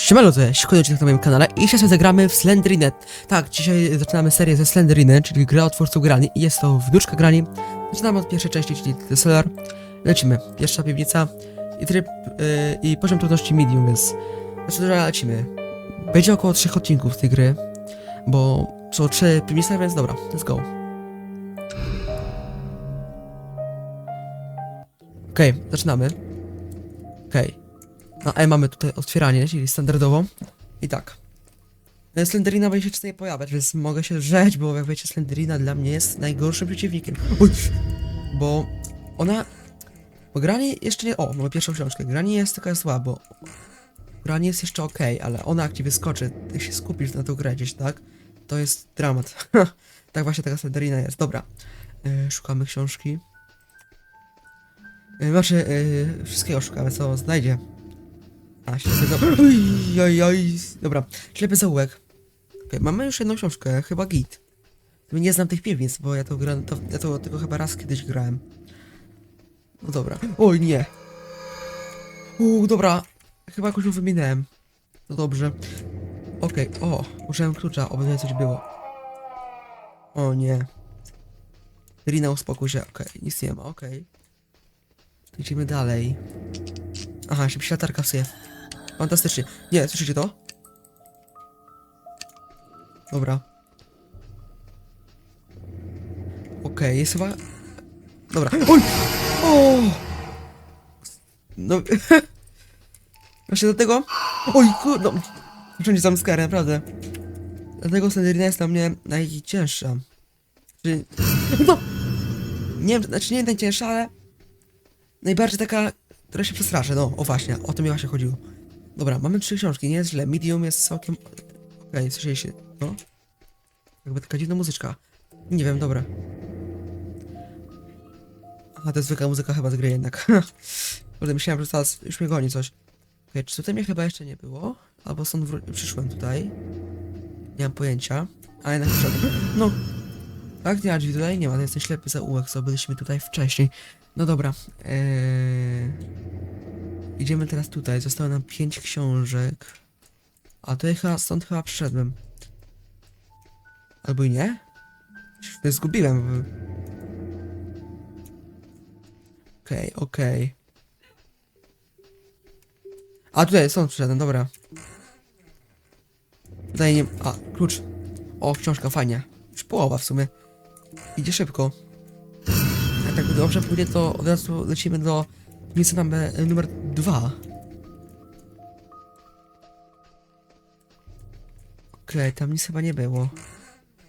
Siemano, to jest na moim kanale i dzisiaj sobie zagramy w Slenderinet. Tak, dzisiaj zaczynamy serię ze Slenderinet, czyli gra o twórców grani i jest to wnuczka grani. Zaczynamy od pierwszej części, czyli The Cellar. Lecimy. Pierwsza piwnica i tryb yy, i poziom trudności medium, więc znaczy dobra, lecimy. Będzie około trzech odcinków tej gry, bo są trzy piwnice, więc dobra, let's go. Okej, zaczynamy. Okej. Na E mamy tutaj otwieranie, czyli standardowo. I tak. E, Slenderina będzie się nie pojawiać, więc mogę się drzeć, bo jak wiecie, Slenderina dla mnie jest najgorszym przeciwnikiem. Uj! Bo ona... Bo Grani jeszcze nie... O, mamy pierwszą książkę. Grani jest taka słabo. Grani jest jeszcze okej, ale ona jak ci wyskoczy, ty się skupisz na tą grę gdzieś, tak? To jest dramat. tak właśnie taka Slenderina jest. Dobra. E, szukamy książki. E, Znaczy, e, wszystkiego szukamy, co znajdzie. Oj, oj, oj. Dobra, ślepy zaułek. Okej, mamy już jedną książkę, chyba git. Nie znam tych piwnic, bo ja to grałem, to, ja to tylko chyba raz kiedyś grałem. No dobra. Oj, nie. Uuu, dobra. Chyba jakoś ją wyminąłem. No dobrze. Okej, o, użyłem klucza, oby coś było. O nie. Rina, uspokój się, okej, nic nie ma, okej. Idziemy dalej. Aha, się latarka wsyje. Fantastycznie. Nie, słyszycie to? Dobra. Okej, jest chyba... Dobra. Oj! O! No... Właśnie dlatego... Oj, kur... No... Wszędzie sam skarę, naprawdę. Dlatego Slenderina jest dla mnie najcięższa. Czy... No! Nie wiem, znaczy nie najcięższa, ale... Najbardziej taka która się przestraszę, no, o właśnie, o to mi właśnie chodziło. Dobra, mamy trzy książki, nie jest źle. Medium jest całkiem... Okej, okay, słyszeliście, no? Jakby taka dziwna muzyczka. Nie wiem, dobra. Aha, to jest zwykła muzyka chyba z gry jednak. Kurde, myślałem, że teraz już mnie goni coś. Okej, czy tutaj mnie chyba jeszcze nie było? Albo stąd przyszłem tutaj. Nie mam pojęcia. A jednak. No. Tak, nie ma drzwi tutaj? Nie ma, to jest ten ślepy zaułek, co byliśmy tutaj wcześniej. No dobra. Eee... Idziemy teraz tutaj. Zostało nam pięć książek. A tutaj chyba, stąd chyba przyszedłem. Albo i nie? Zgubiłem. Okej, okej. A tutaj stąd przyszedłem, dobra. Tutaj nie... A, klucz. O, książka, fajnie. Już połowa w sumie. Idzie szybko. Jak tak dobrze pójdzie, to od razu lecimy do miejsca numer, numer dwa. Okej, tam nic chyba nie było.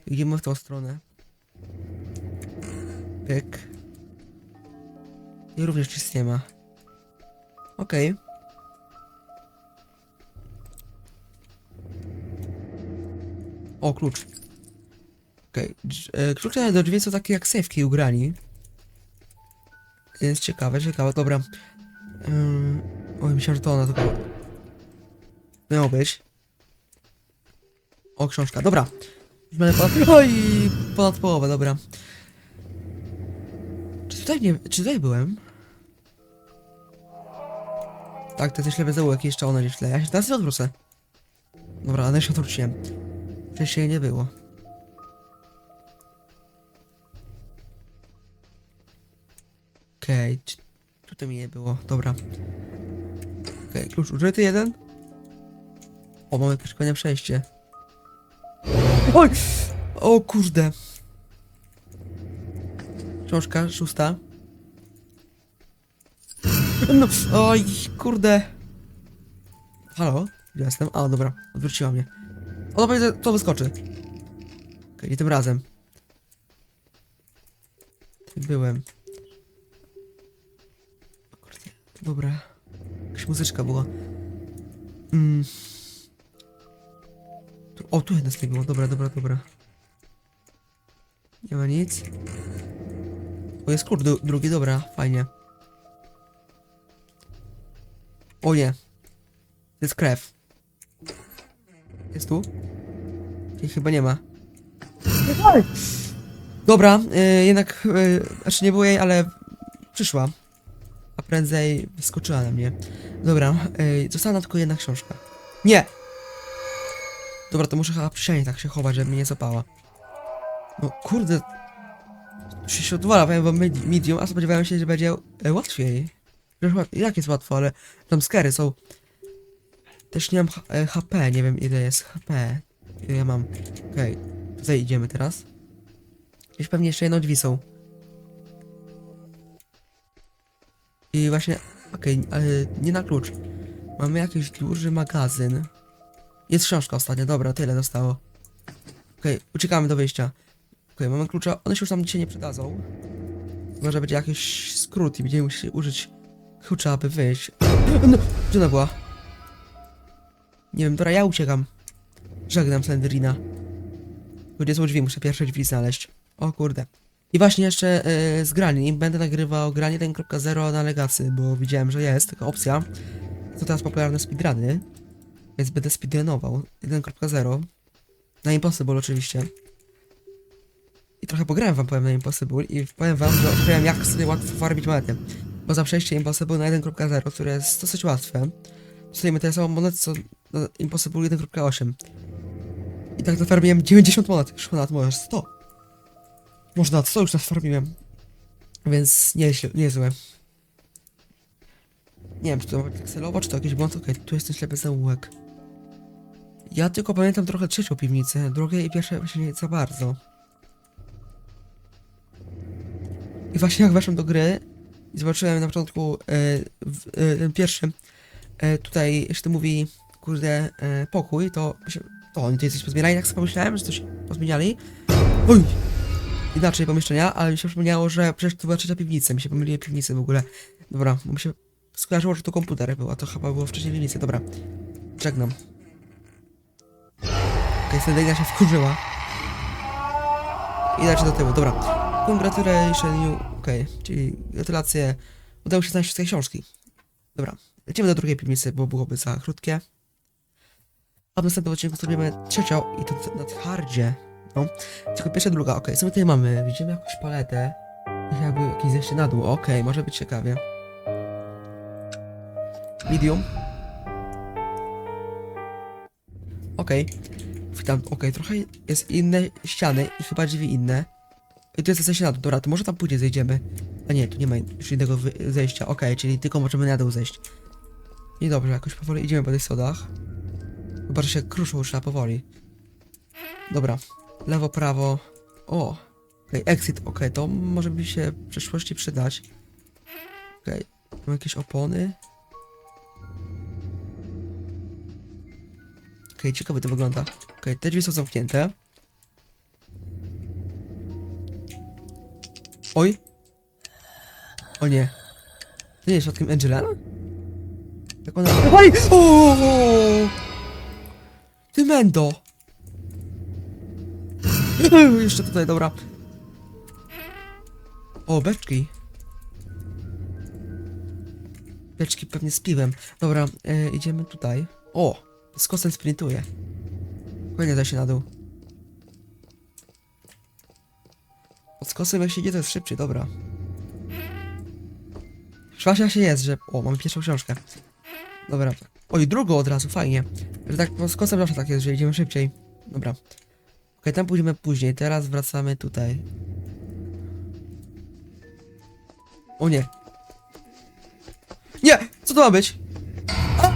Idziemy w tą stronę. Pyk. I również nic nie ma. Okej. O, klucz. Okej, okay. klucze do drzwi są takie jak safety ugrani. Jest ciekawe, ciekawe, dobra. Ym... Oj, myślałem, że to ona tylko... Miało być. O, książka, dobra. Już mamy ponad... Oj, ponad połowę, dobra. Czy tutaj nie... Czy tutaj byłem? Tak, to jest ślepy zaułek, jeszcze ona gdzieś tle. Ja się teraz odwrócę. Dobra, ale się odwróciłem. Wcześniej nie było. Okej, okay. tutaj mi nie było, dobra. Okej, okay. klucz użyty jeden. O, mamy kolejne przejście. Oj! O kurde. Książka szósta. No, oj, kurde. Halo? Gdzie jestem? A, dobra, odwróciła mnie. O, dobra, to wyskoczy. Okej, okay, nie tym razem. Byłem. Dobra. Jakaś muzyczka była. Mm. Tu, o, tu jedna z tego było. Dobra, dobra, dobra. Nie ma nic. O, jest klucz drugi, dobra, fajnie. O nie. To jest krew. Jest tu? Jej chyba nie ma. Dobra, y, jednak, y, znaczy nie było jej, ale przyszła a prędzej wyskoczyła na mnie. Dobra, yy, została tylko jedna książka. Nie! Dobra, to muszę chyba przy ścianie tak się chować, żeby mnie nie zapała. No kurde. Się się odwala, powiem wam med- medium, a spodziewałem się, że będzie e, łatwiej. Jak jest łatwo, ale tam skery są. Też nie mam e, HP, nie wiem ile jest HP. Ile ja mam. Okej, tutaj idziemy teraz. Gdzieś pewnie jeszcze jedno drzwi są. I właśnie, okej, ale nie na klucz. Mamy jakiś duży magazyn. Jest książka ostatnia, dobra, tyle zostało. Okej, uciekamy do wyjścia. Okej, mamy klucza, one się już nam dzisiaj nie przydadzą. Może będzie jakiś skrót i będziemy musieli użyć klucza, aby wyjść. No, gdzie ona była? Nie wiem, dobra, ja uciekam. Żegnam Slenderina. Gdzie są drzwi? Muszę pierwsze drzwi znaleźć. O kurde. I właśnie jeszcze yy, z grani. Będę nagrywał granie 1.0 na Legacy, bo widziałem, że jest taka opcja. To teraz popularne speedruny. Więc będę speedrunował 1.0. Na Impossible oczywiście. I trochę pograłem wam powiem na Impossible i powiem wam, że odkryłem jak sobie łatwo farmić monety. Bo za przejście Impossible na 1.0, które jest dosyć łatwe, dostajemy tyle samo monet co Impossible 1.8. I tak nafarmiłem 90 monet, szło na to może 100. Może na 100 już nafarmiłem. Więc nieźle, niezłe. Nie wiem, czy to celowo, czy to jakiś błąd. Okej, tu jest ten ślepy zaułek. Ja tylko pamiętam trochę trzecią piwnicę, drugie i pierwsze właśnie nie za bardzo. I właśnie jak weszłem do gry i zobaczyłem na początku e, w, e, ten pierwszy, e, tutaj jeszcze mówi, kurde, e, pokój, to to oni tutaj coś pozmieniali, tak sobie pomyślałem, że coś pozmieniali. Oj! Inaczej pomieszczenia, ale mi się przypomniało, że przecież to była trzecia piwnica, mi się pomyliły piwnice w ogóle. Dobra, bo mi się skojarzyło, że to komputer był, a to chyba było wcześniej piwnicy, dobra. Żegnam. Okej, okay, się wkurzyła. I dajcie do tyłu, dobra. Congratulations. Okej, czyli gratulacje. Udało się znaleźć wszystkie książki. Dobra, lecimy do drugiej piwnicy, bo byłoby za krótkie. A w następnym odcinku zrobimy trzecią i to na hardzie. No, tylko pierwsza, druga, okej, co my tutaj mamy? Widzimy jakąś paletę. I jakby jakieś zejście na dół, okej, może być ciekawie. Medium. Okej. Witam, okej, trochę jest inne ściany i chyba drzwi inne. I tu jest zejście na dół, dobra, to może tam później zejdziemy. A nie, tu nie ma już innego zejścia, okej, czyli tylko możemy na dół zejść. I dobrze, jakoś powoli idziemy po tych schodach. Chyba, że się kruszą już trzeba powoli. Dobra, lewo, prawo. O, okej, exit, okej, to może by się w przyszłości przydać. Okej, mam jakieś opony. Okej, ciekawe to wygląda. Okej, te drzwi są zamknięte. Oj. O nie. To nie jest środkiem Angelana? Jak ona... Oj! Ty mendo! Jeszcze tutaj, dobra. O, beczki. Beczki pewnie z piwem. Dobra, e, idziemy tutaj. O! Z kosem sprintuje. Kolejnie da się na dół. Pod skosem jak się idzie to jest szybciej, dobra. Szwasia się jest, że... O, mamy pierwszą książkę. Dobra. Oj, drugą od razu, fajnie. Że tak pod skosem zawsze tak jest, że idziemy szybciej. Dobra. Okej, tam pójdziemy później, teraz wracamy tutaj. O nie. Nie! Co to ma być? A!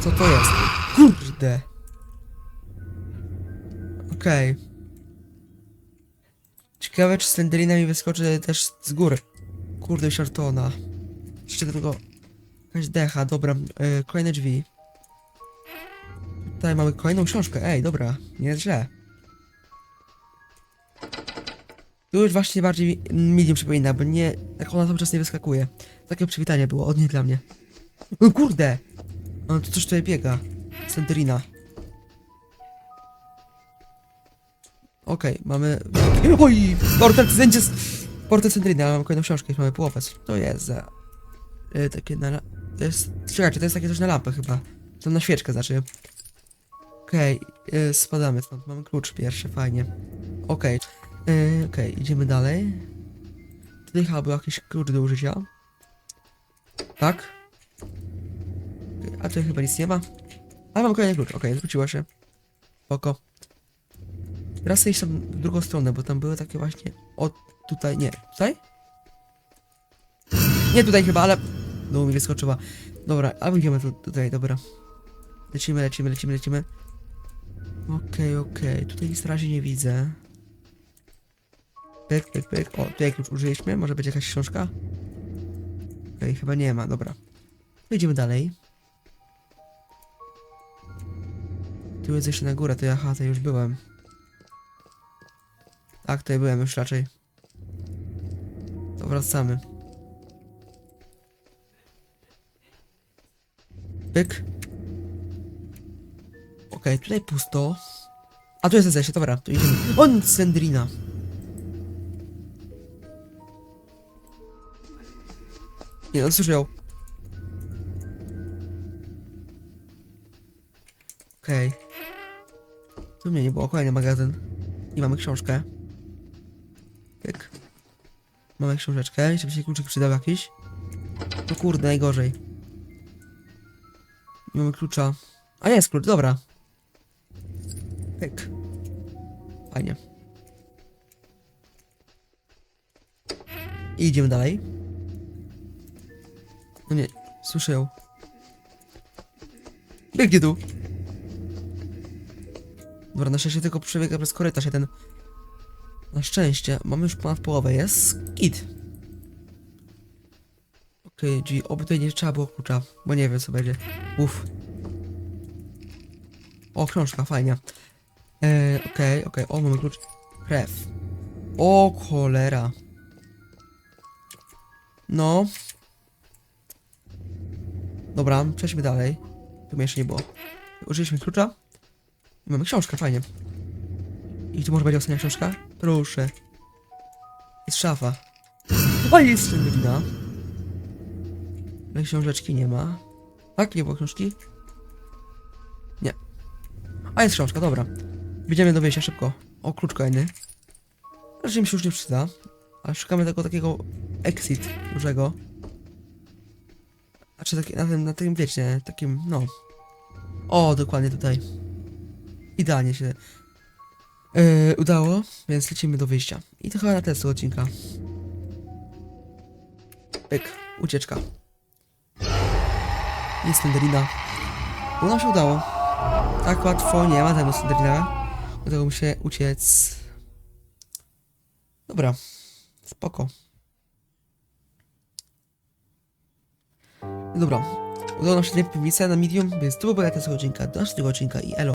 Co to jest? Kurde. Okej. Ciekawe, czy Slenderina mi wyskoczy też z góry. Kurde, myślałem, że to ona. Jeszcze tego... Jakaś decha, dobra. Yy, kolejne drzwi. Tutaj mamy kolejną książkę. Ej, dobra, nie jest źle. Tu już właśnie bardziej medium przypomina, bo nie... Jak ona cały czas nie wyskakuje. Takie przywitanie było od niej dla mnie. O kurde! O, to coś tutaj biega. Slenderina. Okej, mamy... Oj! Zdjęcie z... Portret Slenderina, mamy kolejną książkę, mamy połowę. To jest za... Y, takie na... To jest... Czekajcie, to jest takie coś na lampę chyba. To na świeczkę znaczy. Okej, y, spadamy stąd. Mamy klucz pierwszy, fajnie. Okej, y, okej, idziemy dalej. Tutaj chyba był jakiś klucz do użycia. Tak? A tutaj chyba nic nie ma. Ale mam kolejny klucz, okej, zwróciła się. Spoko. Teraz iść tam w drugą stronę, bo tam były takie właśnie... O, tutaj, nie, tutaj? Nie tutaj chyba, ale... No mi wyskoczyła. Dobra, a idziemy tu, tutaj, dobra. Lecimy, lecimy, lecimy, lecimy. Okej, okej, tutaj nic na razie nie widzę. Pyk, pyk, pyk. O, tutaj klucz użyliśmy, może być jakaś książka? Okej, chyba nie ma, dobra. Idziemy dalej. Tu jest jeszcze na górę, to ja, aha, to już byłem. Tak, tutaj byłem już raczej. To wracamy. Pyk. Okej, tutaj pusto. A tu jest zejście, dobra, tu idziemy. On, Sendrina. Nie, on słyszał. Okej. Tu mnie nie było, kolejny magazyn. I mamy książkę. Pyk. Mamy książeczkę, żeby się kluczyk przydał jakiś. No kurde, najgorzej. Nie mamy klucza. A jest klucz, dobra. Pyk. Fajnie. I idziemy dalej. No nie, słyszę ją. Biegnie tu. Dobra, na szczęście tylko przebiega przez korytarz jeden. Na szczęście, mamy już ponad połowę, jest git. Okej, okay, oby tutaj nie trzeba było klucza, bo nie wiem co będzie. Uff. O, książka, fajnie. Eee, okej, okej, o, mamy klucz. Krew. O, cholera. No. Dobra, przejdźmy dalej. Tu mnie jeszcze nie było. Użyliśmy klucza. Mamy książkę, fajnie. I tu może będzie ostatnia książka? Proszę. Jest szafa. O, jest Sandrina. Ale książeczki nie ma. Tak? Nie było książki? Nie. A jest książka, dobra. Będziemy do wyjścia szybko. O, klucz kolejny. Raczej mi się już nie przyda. Ale szukamy tego takiego exit dużego. Znaczy taki, na tym, na tym wiecie, takim, no. O, dokładnie tutaj. Idealnie się yy, udało, więc lecimy do wyjścia. I to chyba na tego odcinka. Pyk, ucieczka. Jest Slenderina. Bo nam się udało. Tak łatwo nie ma tego Slenderina. Udało mi się uciec. Dobra, spoko. Dobra, udało nam się dwie piwnice na medium, więc to była tego odcinka. Do następnego odcinka i elo.